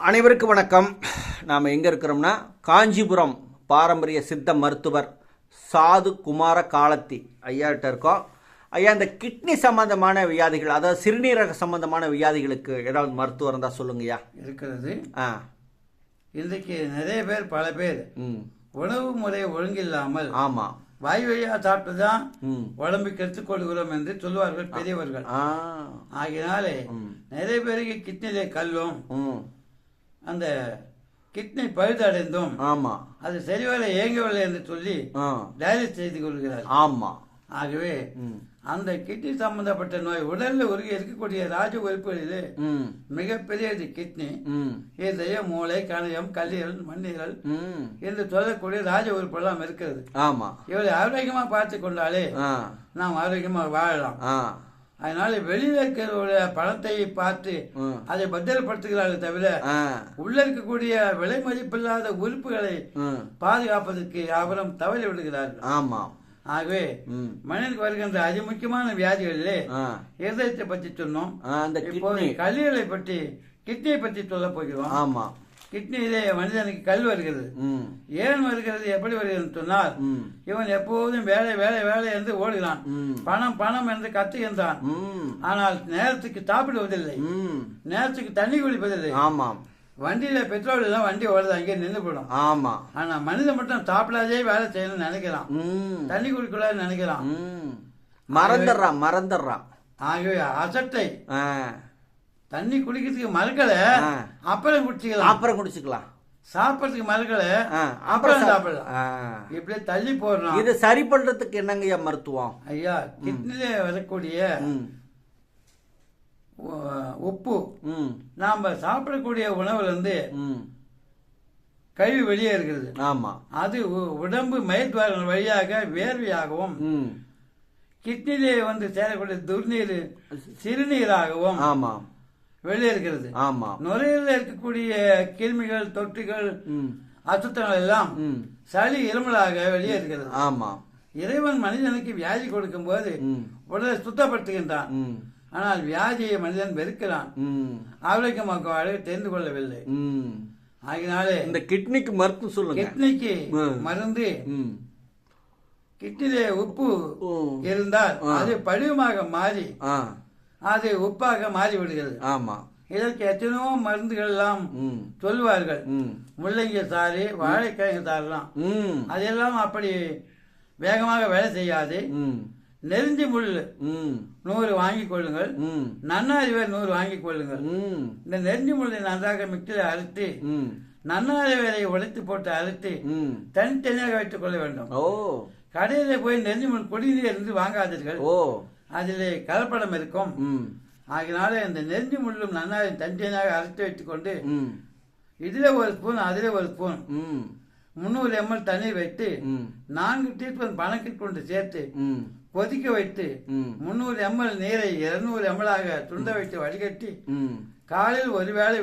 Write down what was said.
அனைவருக்கும் வணக்கம். நாம் எங்கே இருக்கிறோம்னா காஞ்சிபுரம் பாரம்பரிய சித்த மருத்துவர் சாது குமார காலத்தி ஐயாட்ட இருக்கோம். ஐயா இந்த கிட்னி சம்பந்தமான வியாதிகள் அதாவது சிறுநீரக சம்பந்தமான வியாதிகளுக்கு ஏதாவது மருத்துவர் இருந்தால் சொல்லுங்கய்யா இருக்கிறது. ஆ. இன்றைக்கு நிறைய பேர் பல பேர் உணவு முறை ஒழுங்கில்லாமல் ஆமாம் வாய் வழியா சாப்பிட்டு தான் உடம்பை கெடுத்துக் கொள்கிறோம் என்று சொல்லுவார்கள் பெரியவர்கள். ஆகினாலே. நிறைய பேருக்கு கிட்னிலே கல்லும் அந்த கிட்னி பழுதடைந்தும். ஆமாம் அது சரிவர இயங்கவில்லை என்று சொல்லி டயாலிஸ் செய்து கொள்கிறார். ஆமாம் ஆகவே அந்த கிட்னி சம்பந்தப்பட்ட நோய் உடல்ல உருகி இருக்கக்கூடிய ராஜ உறுப்புகளிலே மிகப்பெரியது கிட்னி. இதயம் மூளை கணையம் கல்லீரல் மண்ணீரல் என்று சொல்லக்கூடிய ராஜ உறுப்பெல்லாம் இருக்கிறது. ஆமாம் இவளை ஆரோக்கியமா பார்த்து கொண்டாலே நாம் ஆரோக்கியமா வாழலாம். ஆ. அதனால வெளியில இருக்கிற பணத்தை பார்த்து அதை பத்திரப்படுத்துகிறார்கள் தவிர உள்ள இருக்கக்கூடிய விலை மதிப்பில்லாத உறுப்புகளை பாதுகாப்பதற்கு யாவரும் தவறி விடுகிறார்கள் ஆமாம். ஆகவே மனிதனுக்கு வருகின்ற அதி முக்கியமான வியாதிகளிலே இருதயத்தை பற்றி சொன்னோம். கல்லீரலை பற்றி கிட்னியை பற்றி சொல்ல போகிறோம். ஆமாம். கிட்னியிலே மனிதனுக்கு கல் வருகிறது. ஏன் வருகிறது எப்படி வருகிறது சொன்னால் இவன் எப்போதும் வேலை வேலை வேலை என்று ஓடுகிறான். பணம் பணம் என்று கத்துகின்றான் ஆனால் நேரத்துக்கு சாப்பிடுவதில்லை. நேரத்துக்கு தண்ணி குடிப்பதில்லை. ஆமாம். வண்டியில பெட்ரோல் எல்லாம் வண்டி ஓடுது அங்கே நின்று போடும் ஆமாம் ஆனா மனிதன் மட்டும் சாப்பிடாதே வேலை செய்யணும்னு நினைக்கிறான். தண்ணி குடிக்கூடாதுன்னு நினைக்கிறான். மறந்துடுறான் மறந்துடுறான். ஆகவே அசட்டை. தண்ணி குடிக்கிறதுக்கு மறுக்கல. அப்புறம் குடிச்சுக்கலாம். அப்புறம் குடிச்சுக்கலாம். சாப்பிட்றதுக்கு மறுக்கல அப்புறம் சாப்- சாப்பிடலாம். இப்படியே தள்ளி போடுறான் இது சரி பண்றதுக்கு என்னங்கய்யா மருத்துவம்? ஐயா கிட்னில வரக்கூடிய உப்பு. நாம சாப்பிடக்கூடிய உணவுல இருந்து ம். கழிவு வெளியே இருக்கிறது ஆமாம் அது உடம்பு மயத்வாரங்கள் வழியாக வேர்வையாகவும் கிட்னிலே வந்து சேரக்கூடிய துர்நீர் சிறுநீராகவும் ஆமாம் வெளியே இருக்கிறது. ஆமாம் நுரையீரலில் இருக்கக்கூடிய கிருமிகள் தொற்றுகள் அசுத்தங்கள் எல்லாம் சளி இருமலாக வெளியே இருக்கிறது. ஆமாம் இறைவன் மனிதனுக்கு வியாதி கொடுக்கும்போது ம். உடலை சுத்தப்படுத்துகின்றான். ஆனால் வியாதியை மனிதன் வெறுக்கிறான். ஆரோக்கியமாக வாழ தெரிந்து கொள்ளவில்லை. ஆகினாலே இந்த கிட்னிக்கு மருத்துவம் சொல்லுங்க. கிட்னிக்கு. மருந்து. கிட்னிலே உப்பு இருந்தால். அது படிவமாக மாறி அது உப்பாக மாறி விடுகிறது ஆமாம் இதற்கு எத்தனையோ மருந்துகள் எல்லாம் ம். முள்ளங்கி சாறு வாழைக்கிழங்கு சாறுலாம். அதெல்லாம் அப்படி வேகமாக வேலை செய்யாது. நெருஞ்சி முள் நூறு வாங்கிக் கொள்ளுங்கள். ம். நன்னாரிவேர் நூறு வாங்கிக் கொள்ளுங்கள். இந்த நெருஞ்சி முள்ளை நன்றாக மிக்சியில் அறுத்து ம். நன்னாரிவேரை உடைத்து போட்டு அறுத்து தனித்தனியாக வைத்துக் கொள்ள வேண்டும். ஓ. கடையில் போய் நெருஞ்சி முள் குடிநீர் இருந்து வாங்காதீர்கள். ஓ. அதிலே கலப்படம் இருக்கும். ஆகினால இந்த நெருஞ்சி முள்ளும் நன்னாரி தனித்தனியாக அரைத்து வைத்துக் கொண்டு இதுல ஒரு ஸ்பூன் அதில் ஒரு ஸ்பூன். முந்நூறு எம்எல் தண்ணீர் வைத்து நான்கு டீஸ்பூன் பணக்கில் கொண்டு சேர்த்து கொதிக்க வைத்து முந்நூறு எம்எல் நீரை இருநூறு எம்எல் ஆக துண்ட வைத்து வடிகட்டி காலையில் ஒரு வேளை